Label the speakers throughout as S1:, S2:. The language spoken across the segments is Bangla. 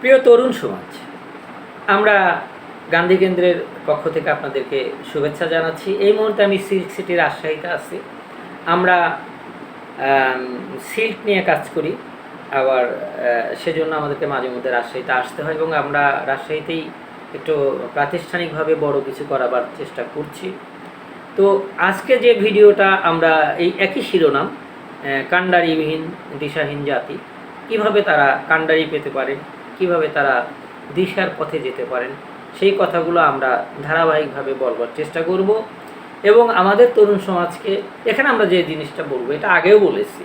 S1: প্রিয় তরুণ সমাজ, আমরা গান্ধী কেন্দ্রের পক্ষ থেকে আপনাদেরকে শুভেচ্ছা জানাচ্ছি। এই মুহূর্তে আমি সিল্ক সিটির রাজশাহীতে আছি। আমরা সিল্ক নিয়ে কাজ করি। আবার সেজন্য আমাদেরকে মাঝে মধ্যে রাজশাহীতে আসতে হয় এবং আমরা রাজশাহীতেই একটু প্রাতিষ্ঠানিকভাবে বড় কিছু করাবার চেষ্টা করছি। তো আজকে যে ভিডিওটা, আমরা এই একই শিরোনাম কাণ্ডারিবিহীন, দিশাহীন জাতি, কীভাবে তারা কাণ্ডারি পেতে পারেন কীভাবে তারা দিশার পথে যেতে পারেন, সেই কথাগুলো আমরা ধারাবাহিকভাবে বলবার চেষ্টা করব। এবং আমাদের তরুণ সমাজকে, এখানে আমরা যে জিনিসটা বলব, এটা আগেও বলেছি,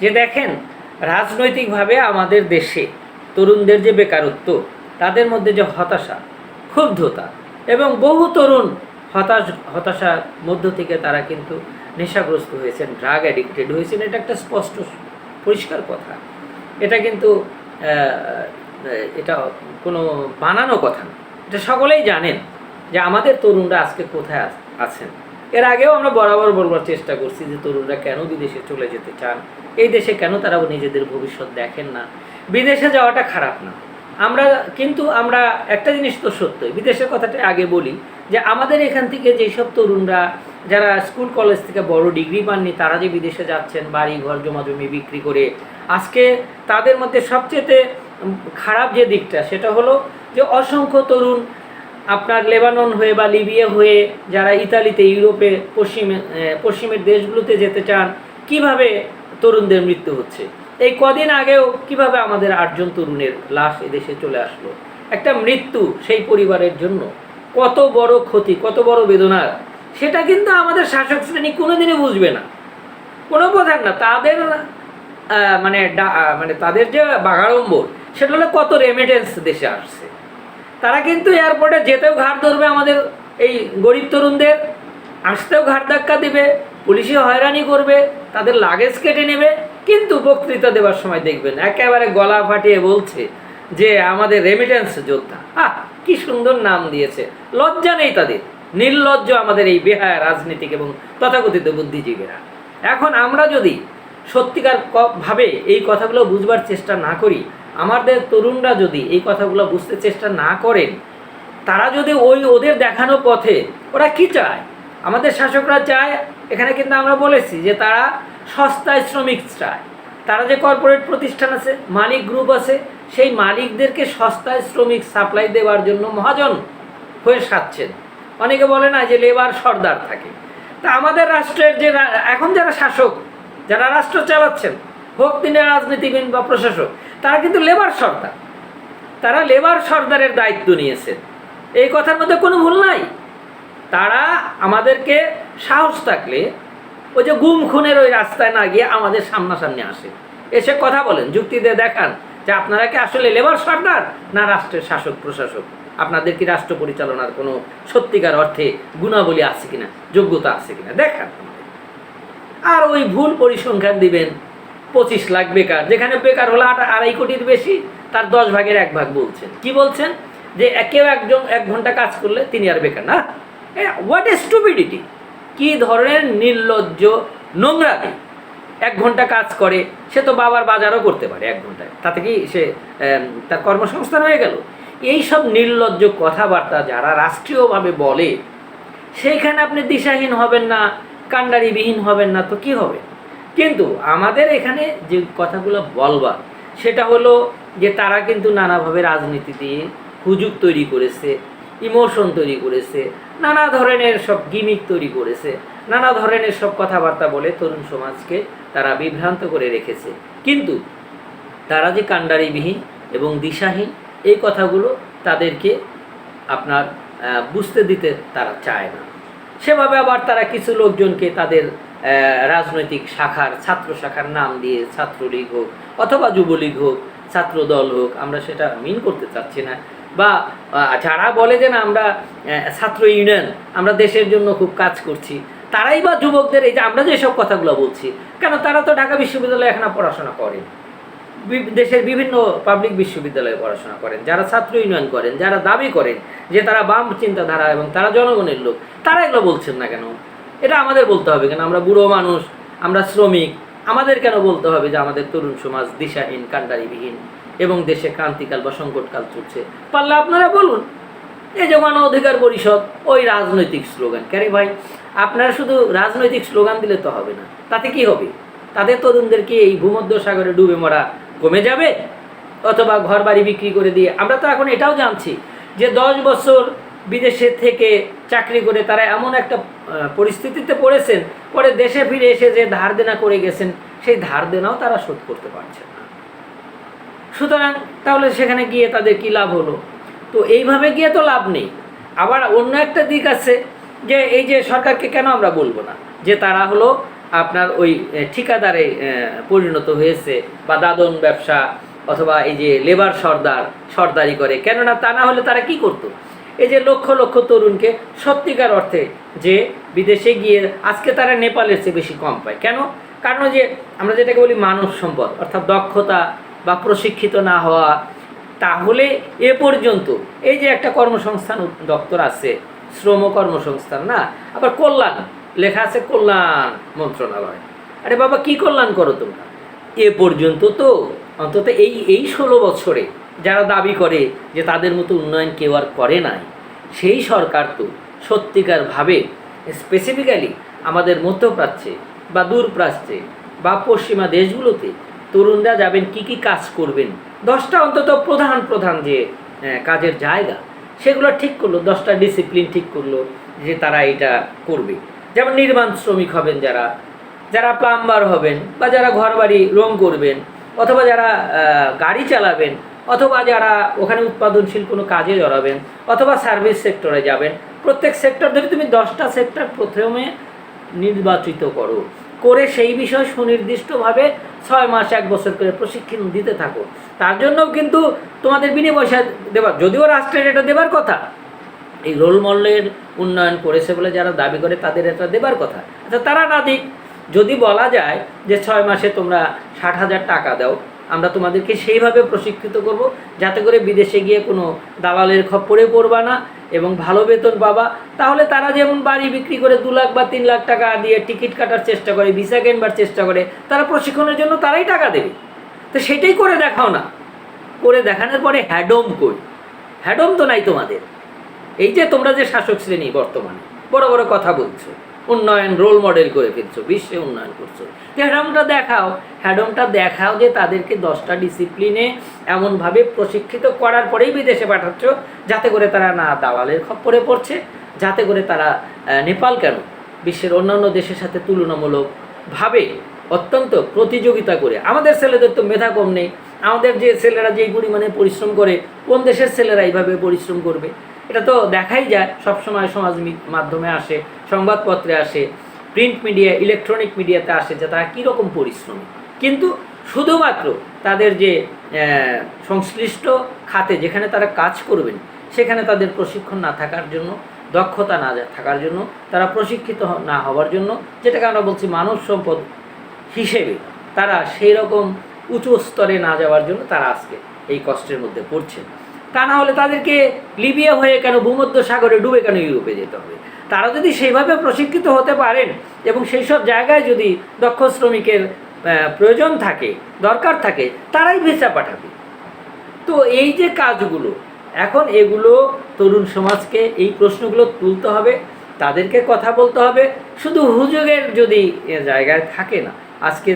S1: যে দেখেন, রাজনৈতিকভাবে আমাদের দেশে তরুণদের যে বেকারত্ব, তাদের মধ্যে যে হতাশা, ক্ষুব্ধতা এবং বহু তরুণ হতাশ, হতাশার মধ্য থেকে তারা কিন্তু নেশাগ্রস্ত হয়েছেন ড্রাগ অ্যাডিক্টেড হয়েছেন, এটা একটা স্পষ্ট, পরিষ্কার কথা। এটা কিন্তু এটা কোনো বানানো কথা না। এটা সকলেই জানেন যে আমাদের তরুণরা আজকে কোথায় আছেন। এর আগেও আমরা বরাবর বলবার চেষ্টা করছি যে তরুণরা কেন বিদেশে চলে যেতে চান? এই দেশে কেন তারা নিজেদের ভবিষ্যৎ দেখেন না? বিদেশে যাওয়াটা খারাপ না। আমরা কিন্তু আমরা একটা জিনিস তো সত্যই বিদেশের কথাটা আগে বলি যে আমাদের এখান থেকে যেসব তরুণরা যারা স্কুল কলেজ থেকে বড় ডিগ্রি পাননি, তারা যে বিদেশে যাচ্ছেন বাড়ি ঘর জমা জমি বিক্রি করে, আজকে তাদের মধ্যে সবচেয়ে খারাপ যে দিকটা, সেটা হলো যে অসংখ্য তরুণ আপনার লেবানন হয়ে বা লিবিয়া হয়ে যারা ইতালিতে, ইউরোপে, পশ্চিমে পশ্চিমের দেশগুলোতে যেতে চান, কীভাবে তরুণদের মৃত্যু হচ্ছে? এই কদিন আগেও কীভাবে আমাদের আটজন তরুণের লাশ এদেশে চলে আসলো? একটা মৃত্যু সেই পরিবারের জন্য কত বড় ক্ষতি, কত বড় বেদনার সেটা কিন্তু আমাদের শাসক শ্রেণি কোনোদিনই বুঝবে না। কোনো বোঝার না, তাদের মানে মানে তাদের যে বাগাড়ম্বর সেটা হলো কত রেমিটেন্স দেশে আসছে। তারা কিন্তু এয়ারপোর্টে যেতেও ঘাট ধরবে আমাদের এই গরিব তরুণদের, আসতেও ঘাট ধাক্কা দিবে পুলিশে হয়রানি করবে, তাদের লাগেজ কেটে নেবে, কিন্তু বক্তৃতা দেওয়ার সময় দেখবেন, একেবারে গলা ফাটিয়ে বলছে যে আমাদের রেমিটেন্স যোদ্ধা। আহ, কি সুন্দর নাম দিয়েছে। লজ্জা নেই তাদের। নির্লজ্জ আমাদের এই বেহায়া রাজনীতিক এবং তথাকথিত বুদ্ধিজীবীরা। এখন আমরা যদি সত্যিকার ভাবে এই কথাগুলো বুঝবার চেষ্টা না করি আমাদের তরুণরা যদি এই কথাগুলো বুঝতে চেষ্টা না করেন, তারা যদি ওই ওদের দেখানো পথে, ওরা কি চায়? আমাদের শাসকরা চায়, এখানে কিন্তু আমরা বলেছি যে তারা সস্তায় শ্রমিক চায়। তারা যে কর্পোরেট প্রতিষ্ঠান আছে, মালিক গ্রুপ আছে, সেই মালিকদেরকে সস্তায় শ্রমিক সাপ্লাই দেওয়ার জন্য মহাজন হয়ে সাচ্ছেন অনেকে বলে না যে লেবার সর্দার থাকে। তা আমাদের রাষ্ট্রের যে এখন যারা শাসক, যারা রাষ্ট্র চালাচ্ছেন, হোক তিনি রাজনীতিবিদ বা প্রশাসক তারা কিন্তু লেবার সর্দার। তারা লেবার সর্দারের দায়িত্ব নিয়েছেন এই কথার মধ্যে কোনো ভুল নাই। তারা আমাদেরকে সাহস থাকলে ওই যে গুম খুনের ওই রাস্তায় না গিয়ে আমাদের সামনাসামনি আসে। এসে কথা বলেন, যুক্তি দিয়ে দেখান যে আপনারা কি আসলে লেবার সর্দার না রাষ্ট্রের শাসক, প্রশাসক? আপনাদের কি রাষ্ট্র পরিচালনার কোনো সত্যিকার অর্থে গুণাবলী আছে কিনা, যোগ্যতা আছে কিনা? দেখান আর ওই ভুল পরিসংখ্যান দিবেন পঁচিশ লাখ বেকার। যেখানে বেকার হলো আড়াই কোটির বেশি, তার দশ ভাগের এক ভাগ বলছেন। কি বলছেন? যে কেউ একজন এক ঘণ্টা কাজ করলে তিনি আর বেকার না। হোয়াট এ স্টুপিডিটি কি ধরনের নির্লজ্জ নোংরামি। এক ঘণ্টা কাজ করে, সে তো বাবার বাজারও করতে পারে এক ঘন্টায়। তাতে কি সে তার কর্মসংস্থান হয়ে গেল? এই সব নির্লজ্জ কথাবার্তা যারা রাষ্ট্রীয়ভাবে বলে, সেইখানে আপনি দিশাহীন হবেন না, কাণ্ডারিবিহীন হবেন না, তো কি হবে? কিন্তু আমাদের এখানে যে কথাগুলো বলবার, সেটা হলো যে তারা কিন্তু নানাভাবে রাজনীতি দিয়ে হুজুগ তৈরি করেছে, ইমোশন তৈরি করেছে, নানা ধরনের সব গিমিক তৈরি করেছে, নানা ধরনের সব কথাবার্তা বলে তরুণ সমাজকে তারা বিভ্রান্ত করে রেখেছে। কিন্তু তারা যে কাণ্ডারিবিহীন এবং দিশাহীন, এই কথাগুলো তাদেরকে আপনার বুঝতে দিতে তারা চায় না। সেভাবে আবার তারা কিছু লোকজনকে তাদের রাজনৈতিক শাখার, ছাত্র শাখার নাম দিয়ে ছাত্রলীগ হোক অথবা যুবলীগ হোক ছাত্র দল হোক, আমরা সেটা মিন করতে চাচ্ছি না। বা যারা বলে যে না, আমরা ছাত্র ইউনিয়ন আমরা দেশের জন্য খুব কাজ করছি, তারাই বা যুবকদের এই যে আমরা যেসব কথাগুলো বলছি, কেন তারা তো ঢাকা বিশ্ববিদ্যালয়ে এখানে পড়াশোনা করেন? দেশের বিভিন্ন পাবলিক বিশ্ববিদ্যালয়ে পড়াশোনা করেন, যারা ছাত্র ইউনিয়ন করেন, যারা দাবি করেন যে তারা বাম চিন্তাধারা এবং তারা জনগণের লোক, তারা এগুলো বলছেন না কেন? এটা আমাদের বলতে হবে, কেন আমরা বুড়ো মানুষ, আমরা শ্রমিক। আমাদের কেন বলতে হবে যে আমাদের তরুণ সমাজ দিশাহীন, কাণ্ডারিবিহীন এবং দেশে ক্রান্তিকাল বা সংকটকাল চলছে? পারলে আপনারা বলুন। এই যে অধিকার পরিষদ, ওই রাজনৈতিক স্লোগান। ক্যারে ভাই, আপনারা শুধু রাজনৈতিক স্লোগান দিলে তো হবে না। তাতে কি হবে? তাদের তরুণদেরকে এই ভূমধ্য সাগরে ডুবে মরা কমে যাবে? অথবা ঘর বাড়ি বিক্রি করে দিয়ে? আমরা তো এখন এটাও জানছি যে দশ বছর বিদেশে থেকে চাকরি করে তারা এমন একটা পরিস্থিতিতে পড়েছেন, পরে দেশে ফিরে এসে যে ধার দেনা করে গেছেন, সেই ধার দেনাও তারা শোধ করতে পারছেন না। সুতরাং তাহলে সেখানে গিয়ে তাদের কি লাভ হলো? তো এইভাবে গিয়ে তো লাভ নেই। আবার অন্য একটা দিক আছে যে এই যে সরকারকে কেন আমরা বলব না? যে তারা হলো আপনার ওই ঠিকাদারে পরিণত হয়েছে, বা দাদন ব্যবসা, অথবা এই যে লেবার সর্দার, সর্দারি করে। কেননা তা না হলে তারা কি করতো? এই যে লক্ষ লক্ষ তরুণকে সত্যিকার অর্থে যে বিদেশে গিয়ে আজকে তারা নেপালের চেয়ে বেশি কম পায়। কেন? কারণ যে আমরা যেটাকে বলি মানব সম্পদ, অর্থাৎ দক্ষতা বা প্রশিক্ষিত না হওয়া। তাহলে এ পর্যন্ত এই যে একটা কর্মসংস্থান দপ্তর আছে, শ্রম কর্মসংস্থান না, আবার কল্যাণ লেখা আছে কল্যাণ মন্ত্রণালয়। আরে বাবা, কি কল্যাণ করো তোমরা? এ পর্যন্ত তো অন্তত এই এই ষোলো বছরে যারা দাবি করে যে তাদের মতো উন্নয়ন কেউ আর করে নাই, সেই সরকার তো সত্যিকারভাবে স্পেসিফিক্যালি আমাদের মধ্যপ্রাচ্যে বা দূরপ্রাচ্যে বা পশ্চিমা দেশগুলোতে তরুণরা যাবেন, কি কি কাজ করবেন, দশটা অন্তত প্রধান প্রধান যে কাজের জায়গা, সেগুলো ঠিক করল, দশটা ডিসিপ্লিন ঠিক করল যে তারা এটা করবে। যেমন নির্মাণ শ্রমিক হবেন যারা যারা প্লাম্বার হবেন বা যারা ঘরবাড়ি রং করবেন, অথবা যারা গাড়ি চালাবেন অথবা যারা ওখানে উৎপাদনশীল কোনো কাজে জড়াবেন, অথবা সার্ভিস সেক্টরে যাবেন, প্রত্যেক সেক্টর ধরে তুমি দশটা সেক্টর প্রথমে নির্বাচিত করো, করে সেই বিষয় সুনির্দিষ্টভাবে ছয় মাস, এক বছর করে প্রশিক্ষণ দিতে থাকো। তার জন্যও কিন্তু তোমাদের বিনিময় দেওয়ার যদিও রাষ্ট্রের এটা দেবার কথা, এই রোল মডেলের উন্নয়ন করেছে বলে যারা দাবি করে তাদের এটা দেবার কথা। আচ্ছা তারা না দিক, যদি বলা যায় যে ছয় মাসে তোমরা ষাট হাজার টাকা দাও আমরা তোমাদেরকে সেইভাবে প্রশিক্ষিত করব, যাতে করে বিদেশে গিয়ে কোনো দালালের খপ্পরে পড়বা না এবং ভালো বেতন পাবা। তাহলে তারা যেমন বাড়ি বিক্রি করে দু লাখ বা তিন লাখ টাকা দিয়ে টিকিট কাটার চেষ্টা করে, ভিসা কেনবার চেষ্টা করে, তারা প্রশিক্ষণের জন্য তারাই টাকা দেবে। তো সেটাই করে দেখাও না। করে দেখানোর পরে হ্যাডম কই? হ্যাডম তো নাই তোমাদের। এই যে তোমরা যে শাসক শ্রেণি বর্তমানে, বড় বড় কথা বলছো। উন্নয়ন রোল মডেল করে ফেলছো, বিশ্বে উন্নয়ন করছ। হ্যাডমটা দেখাও হ্যাডমটা দেখাও যে তাদেরকে দশটা ডিসিপ্লিনে এমনভাবে প্রশিক্ষিত করার পরেই বিদেশে পাঠাচ্ছ, যাতে করে তারা না দালালের খপ্পরে পড়ছে, যাতে করে তারা নেপাল কেন? বিশ্বের অন্যান্য দেশের সাথে তুলনামূলকভাবে অত্যন্ত প্রতিযোগিতা করে। আমাদের ছেলেদের তো মেধা কম নেই। আমাদের যে ছেলেরা যেই পরিমাণে পরিশ্রম করে, কোন দেশের ছেলেরা এইভাবে পরিশ্রম করবে? এটা তো দেখাই যায়, সবসময় সমাজ মাধ্যমে আসে, সংবাদপত্রে আসে প্রিন্ট মিডিয়া ইলেকট্রনিক মিডিয়াতে আসে যে তারা কীরকম পরিশ্রমী। কিন্তু শুধুমাত্র তাদের যে সংশ্লিষ্ট খাতে যেখানে তারা কাজ করবেন, সেখানে তাদের প্রশিক্ষণ না থাকার জন্য, দক্ষতা না থাকার জন্য, তারা প্রশিক্ষিত না হওয়ার জন্য, যেটাকে আমরা বলছি মানব সম্পদ হিসেবে, তারা সেই রকম উঁচু স্তরে না যাওয়ার জন্য তারা আজকে এই কষ্টের মধ্যে পড়ছেন। তা না হলে তাদেরকে লিবিয়া হয়ে কেন ভূমধ্য সাগরে ডুবে কেন ইউরোপে যেতে হবে? তারা যদি সেইভাবে প্রশিক্ষিত হতে পারেন এবং সেই সব জায়গায় যদি দক্ষ শ্রমিকের প্রয়োজন থাকে, দরকার থাকে, তারাই ভিসা পাঠাবে। তো এই যে কাজগুলো, এখন এগুলো তরুণ সমাজকে এই প্রশ্নগুলো তুলতে হবে, তাদেরকে কথা বলতে হবে। শুধু হুজুগের যদি জায়গায় থাকে না আজকে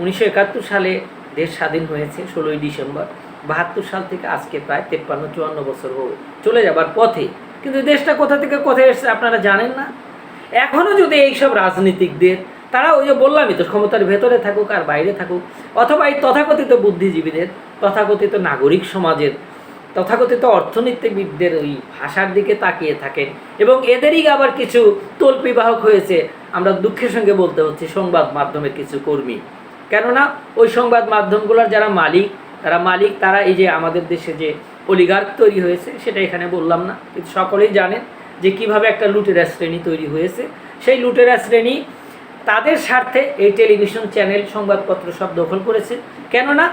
S1: উনিশশো সালে দেশ স্বাধীন হয়েছে, ষোলোই ডিসেম্বর। বাহাত্তর সাল থেকে আজকে প্রায় তেপ্পান্ন, চুয়ান্ন বছর হো চলে যাবার পথে। কিন্তু দেশটা কোথা থেকে কোথায় এসেছে আপনারা জানেন না? এখনও যদি এইসব রাজনীতিকদের, তারা ওই যে বললামই তো, ক্ষমতার ভেতরে থাকুক আর বাইরে থাকুক, অথবা এই তথাকথিত বুদ্ধিজীবীদের, তথাকথিত নাগরিক সমাজের, তথাকথিত অর্থনীতিবিদদের ওই ভাষার দিকে তাকিয়ে থাকেন এবং এদেরই আবার কিছু তল্পিবাহক হয়েছে। আমরা দুঃখের সঙ্গে বলতে হচ্ছে, সংবাদ মাধ্যমের কিছু কর্মী। কেননা ওই সংবাদ মাধ্যমগুলোর যারা মালিক তারা মালিক, তারা এই যে আমাদের দেশে যে অলিগার্ক তৈরি হয়েছে, সেটা এখানে বললাম না। কিন্তু সকলেই জানেন যে কীভাবে একটা লুটেরা শ্রেণি তৈরি হয়েছে। সেই লুটেরা শ্রেণি তাদের স্বার্থে এই টেলিভিশন চ্যানেল সংবাদপত্র সব দখল করেছে। কেননা